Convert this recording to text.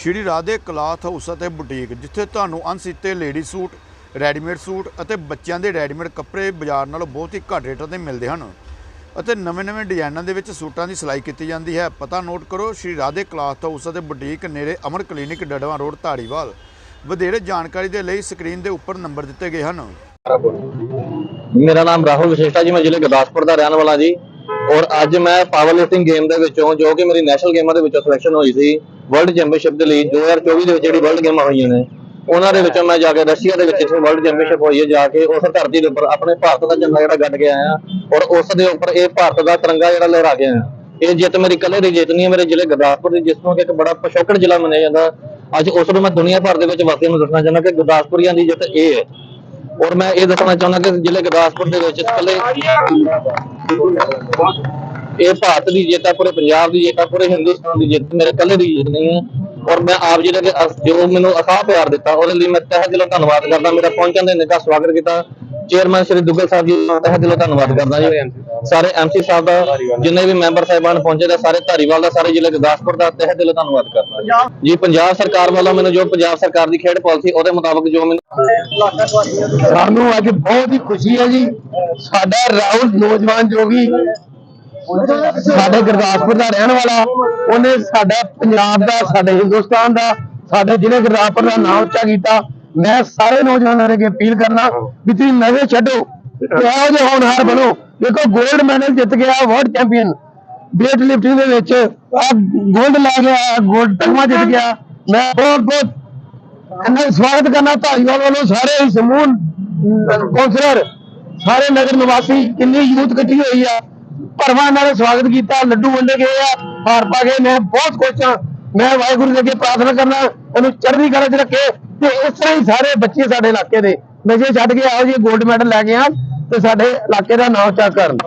ਸ਼੍ਰੀ Radhe cloth house ਅਤੇ boutique, ਜਿੱਥੇ ਤੁਹਾਨੂੰ ਅਣਸੀਤੇ ਲੇਡੀ ਸੂਟ, ਰੈਡੀਮੇਡ ਸੂਟ ਅਤੇ ਬੱਚਿਆਂ ਦੇ ਰੈਡੀਮੇਡ ਕੱਪੜੇ ਬਾਜ਼ਾਰ ਨਾਲੋਂ ਬਹੁਤ ਹੀ ਘੱਟ ਰੇਟਾਂ ਤੇ ਮਿਲਦੇ ਹਨ ਅਤੇ ਨਵੇਂ-ਨਵੇਂ ਡਿਜ਼ਾਈਨਾਂ ਦੇ ਵਿੱਚ ਸੂਟਾਂ ਦੀ ਸਿਲਾਈ ਕੀਤੀ ਜਾਂਦੀ ਹੈ। ਪਤਾ ਨੋਟ ਕਰੋ, ਸ਼੍ਰੀ ਰਾਧੇ ਕਲਾਥ ਹਾਊਸ ਅਤੇ ਬੁਟੀਕ ਨੇੜੇ ਅਮਰ ਕਲੀਨਿਕ ਡੜਵਾ ਰੋਡ, ਧਾਰੀਵਾਲ। ਵਧੇਰੇ ਜਾਣਕਾਰੀ ਦੇ ਲਈ ਸਕਰੀਨ ਦੇ ਉੱਪਰ ਨੰਬਰ ਦਿੱਤੇ ਗਏ ਹਨ। ਮੇਰਾ ਨਾਮ ਰਾਹੁਲ ਵਿਸ਼ੇਸ਼ਤਾ ਜੀ, ਮੈਂ ਜ਼ਿਲ੍ਹੇ ਗੁਰਦਾਸਪੁਰ ਦਾ ਰਹਿਣ ਵਾਲਾ ਜੀ। ਔਰ ਅੱਜ ਮੈਂ ਪਾਵਰ ਲਿਫਟਿੰਗ ਗੇਮ ਦੇ ਵਿੱਚੋਂ, ਜੋ ਕਿ ਮੇਰੀ ਨੈਸ਼ਨਲ ਗੇਮਾਂ ਦੇ ਵਿੱਚੋਂ ਸਿਲੈਕਸ਼ਨ ਹੋਈ ਸੀ ਵਰਲਡ ਚੈਂਪੀਅਨਸ਼ਿਪ ਦੇ ਲਈ 2024 ਦੇ ਵਿੱਚ ਜਿਹੜੀ ਵਰਲਡ ਗੇਮਾਂ ਹੋਈਆਂ ਨੇ, ਉਹਨਾਂ ਦੇ ਵਿੱਚੋਂ ਮੈਂ ਜਾ ਕੇ ਰਸ਼ੀਆ ਦੇ ਵਿੱਚ ਇੱਥੇ ਵਰਲਡ ਚੈਂਪੀਅਨਸ਼ਿਪ ਹੋਈ ਹੈ, ਜਾ ਕੇ ਉਸ ਧਰਤੀ ਦੇ ਉੱਪਰ ਆਪਣੇ ਭਾਰਤ ਦਾ ਝੰਡਾ ਜਿਹੜਾ ਗੱਡ ਕੇ ਆਇਆ ਔਰ ਉਸ ਦੇ ਉੱਪਰ ਇਹ ਭਾਰਤ ਦਾ ਤਿਰੰਗਾ ਜਿਹੜਾ ਲਹਿਰਾ ਕੇ ਆਇਆ ਇਹ ਜਿੱਤ ਮੇਰੀ ਕੱਲੇ ਦੀ ਜਿੱਤ ਨਹੀਂ ਹੈ, ਮੇਰੇ ਜ਼ਿਲ੍ਹੇ ਗੁਰਦਾਸਪੁਰ ਦੀ, ਜਿਸ ਨੂੰ ਕਿ ਇੱਕ ਬੜਾ ਪਿਛੋਕੜ ਜ਼ਿਲ੍ਹਾ ਮੰਨਿਆ ਜਾਂਦਾ। ਅੱਜ ਉਸ ਨੂੰ ਮੈਂ ਦੁਨੀਆ ਭਰ ਦੇ ਵਿੱਚ ਵਾਸੀਆਂ ਨੂੰ ਦੱਸਣਾ ਚਾਹੁੰਦਾ ਕਿ ਗੁਰਦਾਸਪੁਰੀਆਂ ਦੀ ਜਿੱਤ ਇਹ ਹੈ। ਔਰ ਮੈਂ ਇਹ ਦੱਸਣਾ ਚਾਹੁੰਦਾ ਕਿ ਜ਼ਿਲ੍ਹੇ ਗੁਰਦਾਸਪੁਰ ਦੇ ਵਿੱਚ ਇਕੱਲੇ ਇਹ ਭਾਰਤ ਦੀ ਜਿੱਤ ਹੈ ਪੂਰੇ ਪੰਜਾਬ ਦੀ ਜਿੱਤ ਹੈ ਪੂਰੇ ਹਿੰਦੁਸਤਾਨ ਦੀ ਜਿੱਤ ਮੇਰੇ ਇਕੱਲੇ ਦੀ ਜਿੱਤ ਨਹੀਂ ਹੈ। ਔਰ ਮੈਂ ਆਪ ਜੀ ਦੇ ਅਸ- ਜੋ ਮੈਨੂੰ ਅਥਾਹ ਪਿਆਰ ਦਿੱਤਾ ਉਹਦੇ ਲਈ ਮੈਂ ਤਹਿ ਦਿਲੋਂ ਧੰਨਵਾਦ ਕਰਦਾ ਮੇਰਾ ਪਹੁੰਚਣ ਦੇ ਨਿੱਘਾ ਸਵਾਗਤ ਕੀਤਾ। ਚੇਅਰਮੈਨ ਸ਼੍ਰੀ ਦੁੱਗਲ ਸਾਹਿਬ ਜੀ ਦਾ ਤਹਿ ਦਿਲੋਂ ਧੰਨਵਾਦ ਕਰਦਾ ਜੀ। ਸਾਰੇ ਐਮਸੀ ਸਾਹਿਬ। ਦਾ ਜਿੰਨੇ ਵੀ ਮੈਂਬਰ ਸਾਹਿਬਾਨ ਪਹੁੰਚੇ ਨੇ ਸਾਰੇ ਧਾਰੀਵਾਲ ਦਾ ਸਾਰੇ ਜ਼ਿਲ੍ਹੇ ਗੁਰਦਾਸਪੁਰ ਦਾ ਤਹਿ ਦਿਲੋਂ ਧੰਨਵਾਦ ਕਰਦਾ ਜੀ। ਪੰਜਾਬ ਸਰਕਾਰ ਵੱਲੋਂ ਮੈਨੂੰ ਜੋ ਪੰਜਾਬ ਸਰਕਾਰ ਦੀ ਖੇਡ ਪਾਲਿਸੀ ਉਹਦੇ ਮੁਤਾਬਕ ਜੋ ਮੈਨੂੰ ਸਾਨੂੰ ਅੱਜ ਬਹੁਤ ਹੀ ਖੁਸ਼ੀ ਹੈ ਜੀ। ਸਾਡਾ ਰਾਹੁਲ ਨੌਜਵਾਨ ਜੋ ਵੀ ਸਾਡੇ ਗੁਰਦਾਸਪੁਰ ਦਾ ਰਹਿਣ ਵਾਲਾ, ਉਹਨੇ ਸਾਡਾ ਪੰਜਾਬ ਦਾ, ਸਾਡੇ ਹਿੰਦੁਸਤਾਨ ਦਾ, ਸਾਡੇ ਜ਼ਿਲ੍ਹੇ ਗੁਰਦਾਸਪੁਰ ਦਾ ਨਾਮ ਉੱਚਾ ਕੀਤਾ। ਮੈਂ ਸਾਰੇ ਨੌਜਵਾਨਾਂ ਨੂੰ ਅਪੀਲ ਕਰਨਾ ਵੀ ਤੁਸੀਂ ਨਵੇਂ ਛੱਡੋ। ਇਹੋ ਜਿਹੇ ਹੋਣਹਾਰ ਬਣੋ। ਦੇਖੋ 골ਡ ਮੈਡਲ ਜਿੱਤ ਗਿਆ ਵਰਲਡ ਚੈਂਪੀਅਨ ਵੇਟ ਲਿਫਟਿੰਗ ਦੇ ਵਿੱਚ ਆ 골ਡ ਲੈ ਗਿਆ 골ਡ ਤਗਮਾ ਜਿੱਤ ਗਿਆ। ਮੈਂ ਬਹੁਤ ਬਹੁਤ ਇਹਨਾਂ ਸਵਾਗਤ ਕਰਨਾ ਧਾਰੀਵਾਲ ਵੱਲੋਂ ਸਾਰੇ ਹੀ ਸਮੂਹ ਕੌਂਸਲਰ ਸਾਰੇ ਨਗਰ ਨਿਵਾਸੀ, ਕਿੰਨੀ ਯੂਥ ਇਕੱਠੀ ਹੋਈ ਆ। ਭਰਵਾਂ ਇਹਨਾਂ ਦਾ ਸਵਾਗਤ ਕੀਤਾ, ਲੱਡੂ ਵੰਡੇ ਗਏ ਆ, ਹਾਰ ਪਾ ਗਏ। ਮੈਂ ਬਹੁਤ ਖੁਸ਼ ਹਾਂ। ਮੈਂ ਵਾਹਿਗੁਰੂ ਦੇ ਅੱਗੇ ਪ੍ਰਾਰਥਨਾ ਕਰਨਾ ਇਹਨੂੰ ਚੜ੍ਹਦੀ ਕਲਾ 'ਚ ਰੱਖੇ ਤੇ ਇਸ ਤਰ੍ਹਾਂ ਹੀ ਸਾਰੇ ਬੱਚੇ ਸਾਡੇ ਇਲਾਕੇ ਦੇ ਨਸ਼ੇ ਛੱਡ ਕੇ ਆਓ ਜੀ 골ਡ ਮੈਡਲ ਲੈ ਕੇ ਆ ਤੇ ਸਾਡੇ ਇਲਾਕੇ ਦਾ ਨਾਮ ਉੱਚਾ ਕਰਨ।